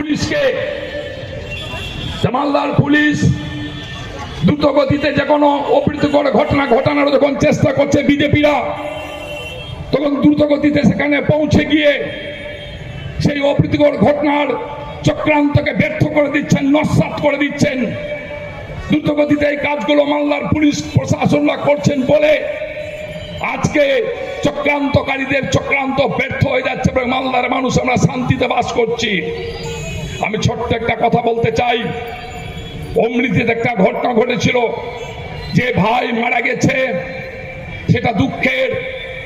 পুলিশকে। জামালদার পুলিশ দ্রুত গতিতে যে কোনো অপ্রীতিকর ঘটনা ঘটানোর যখন চেষ্টা করছে বিজেপিরা, তখন দ্রুত গতিতে সেখানে পৌঁছে গিয়ে সেই অপ্রীতিকর ঘটনার চক্রান্তকে ব্যর্থ করে দিচ্ছেন, নস্বাত করে দিচ্ছেন। দ্রুত গতিতে এই কাজগুলো মালদার পুলিশ প্রশাসনরা করছেন বলে আজকে চক্রান্তকারীদের চক্রান্ত ব্যর্থ হয়ে যাচ্ছে মালদার মানুষ আমরা শান্তিতে বাস করছি। আমি ছোট্ট একটা কথা বলতে চাই। অমৃতিতে একটা ঘটনা ঘটেছিল। যে ভাই মারা গেছে, সেটা দুঃখের,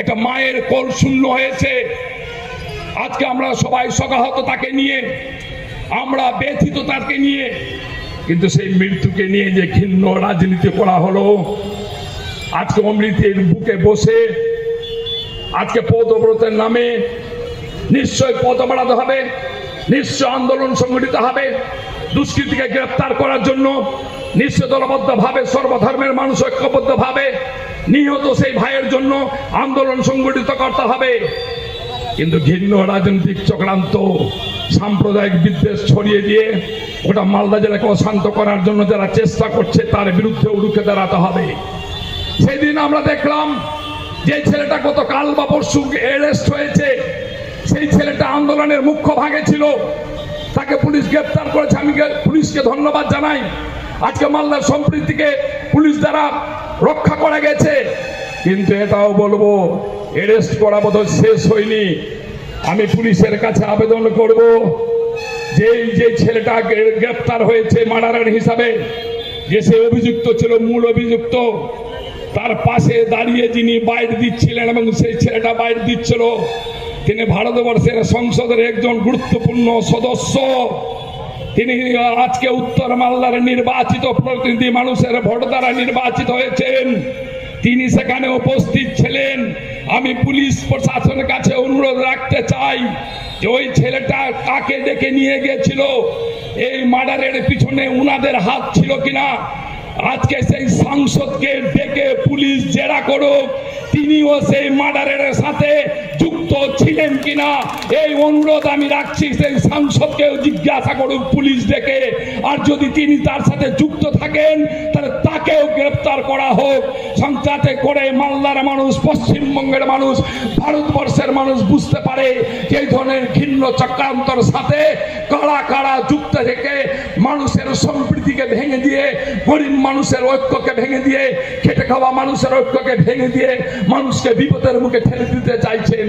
একটা মায়ের কোল শূন্য হয়েছে। আজকে আমরা সবাই সকাহত তাকে নিয়ে, আমরা ব্যথিত তাকে নিয়ে, কিন্তু সেই মৃত্যুকে নিয়ে যে ঘিন্ন রাজনীতি করা হলো, আজকে অমৃতের বুকে বসে, আজকে পদব্রতের নামে নিশ্চয় পদ বাড়াতে হবে। নিশ্চয় আন্দোলন সংগঠিত হবে। দুষ্কৃতিকে গ্রেপ্তার করার জন্য নিশ্চয় দলবদ্ধভাবে, সর্বধর্মের মানুষ ঐক্যবদ্ধভাবে নিহত সেই ভাইয়ের জন্য আন্দোলন সংগঠিত করতে হবে। কিন্তু ঘৃণ্য রাজনৈতিক চক্রান্ত, সাম্প্রদায়িক বিদ্বেষ ছড়িয়ে দিয়ে ওটা মালদা জেলাকে অশান্ত করার জন্য যারা চেষ্টা করছে, তার বিরুদ্ধে রুখে দাঁড়াতে হবে। সেদিন আমরা দেখলাম যে ছেলেটা গত কাল বা পরশু অ্যারেস্ট হয়েছে। সেই ছেলেটা আন্দোলনের মুখ্য ভাগে ছিল। তাকে পুলিশ গ্রেপ্তার করেছে। আমি পুলিশকে ধন্যবাদ জানাই। আজকে মালদার সম্প্রীতিকে পুলিশ দ্বারা রক্ষা করা গেছে। কিন্তু এটাও বলব অ্যারেস্ট করা বোধহয় শেষ হয়নি। আমি পুলিশের কাছে আবেদন করব যে যে ছেলেটা গ্রে- গ্রেপ্তার হয়েছে মার্ডারার হিসাবে, যে সে অভিযুক্ত ছিল, মূল অভিযুক্ত, তার পাশে দাঁড়িয়ে যিনি বাইট দিচ্ছিলেন এবং সেই ছেলেটা বাইট দিচ্ছিল তিনি ভারতবর্ষের সংসদের একজন গুরুত্বপূর্ণ সদস্য। তিনি আজকে উত্তর মালদার নির্বাচিত প্রতিনিধি মানুষের ভোট দ্বারা নির্বাচিত হয়েছেন। তিনি সেখানে উপস্থিত ছিলেন। আমি পুলিশ প্রশাসনের কাছে অনুরোধ রাখতে চাই যে ওই ছেলেটা কাকে ডেকে নিয়ে গেছিল এই মার্ডারের পিছনে উনাদের হাত ছিল কিনা? আজকে সেই সাংসদকে ডেকে পুলিশ জেরা করুক, তিনিও সেই মার্ডারের সাথে কিনা এই অনুরোধ আমি রাখছি, সেই সাংসদকেও জিজ্ঞাসা করুক পুলিশ ডেকে। আর যদি তিনি তার সাথে যুক্ত থাকেন, তাহলে তাকেও গ্রেপ্তার করা হোক। সংখ্যাতে করে মালদার মানুষ, পশ্চিমবঙ্গের মানুষ, ভারতবর্ষের মানুষ বুঝতে পারে যে ধরনের ঘিন্ন চক্রান্তর সাথে কারা কারা যুক্ত থেকে মানুষের সম্প্রীতিকে ভেঙে দিয়ে, গরিব মানুষের ঐক্যকে ভেঙে দিয়ে, খেটে খাওয়া মানুষের ঐক্যকে ভেঙে দিয়ে মানুষকে বিপদের মুখে ঠেলে দিতে চাইছেন।